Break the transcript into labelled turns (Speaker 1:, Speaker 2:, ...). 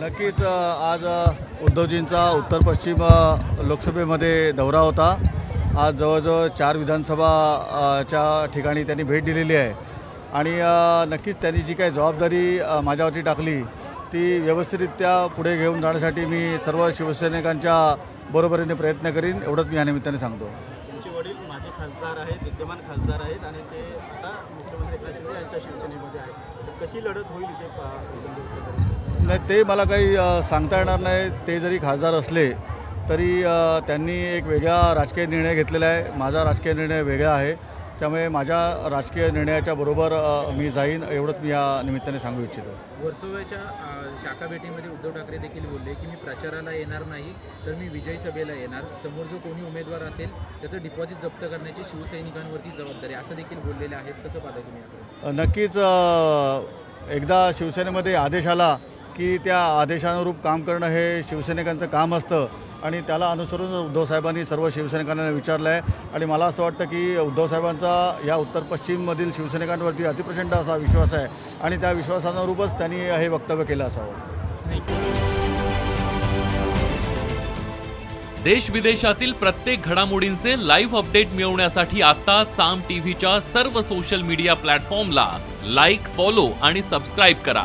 Speaker 1: नक्कीच आज उद्धवजींचा उत्तर पश्चिम लोकसभेमध्ये दौरा होता. आज जवळजवळ चार विधानसभा च्या ठिकाणी त्यांनी भेट दिलेली आहे. आणि नक्कीच त्यांनी जी काही जबाबदारी माझ्यावरती टाकली ती व्यवस्थितरित्या पुढे घेऊन जाण्यासाठी मी सर्व शिवसैनिकांच्या बरोबरीने प्रयत्न करीन एवढंच मी या निमित्ताने सांगतो.
Speaker 2: तुमचे वडील माझे खासदार आहेत विद्यमान खासदार आहेत आणि ते आता मुख्यमंत्री एकनाथ शिंदे यांच्या शिवसेनेमध्ये आहेत. कशी लढत होईल ते
Speaker 1: नाही ते मला काही सांगता येणार नाही. ते जरी खासदार असले तरी त्यांनी एक वेगळा राजकीय निर्णय घेतलेला आहे. माझा राजकीय निर्णय वेगळा आहे. त्यामुळे माझ्या राजकीय निर्णयाच्या बरोबर मी जाईन एवढंच मी या निमित्ताने सांगू इच्छितो.
Speaker 3: वर्सोव्याच्या शाखा भेटीमध्ये उद्धव ठाकरे देखील बोलले की मी प्रचाराला येणार नाही तर मी विजयी सभेला येणार. समोर जो कोणी उमेदवार असेल त्याचं डिपॉझिट जप्त करण्याची शिवसैनिकांवरती जबाबदारी असं देखील बोललेले आहेत. कसं पाहता तुम्ही
Speaker 1: नक्कीच एकदा शिवसेनेमध्ये आदेश आला की त्या आदेशानुरूप काम करणं हे शिवसैनिकांचं काम असतं आणि त्याला अनुसरून उद्धवसाहेबांनी सर्व शिवसैनिकांना विचारलं आहे. आणि मला असं वाटतं की उद्धवसाहेबांचा या उत्तर पश्चिममधील शिवसैनिकांवरती अतिप्रचंड असा विश्वास आहे आणि त्या विश्वासानुरूपच त्यांनी हे वक्तव्य केलं असावं.
Speaker 4: देश विदेशातील प्रत्येक घडामोडींचे लाईव्ह अपडेट मिळवण्यासाठी आता साम टीव्हीच्या सर्व सोशल मीडिया प्लॅटफॉर्मला लाईक फॉलो आणि सबस्क्राईब करा.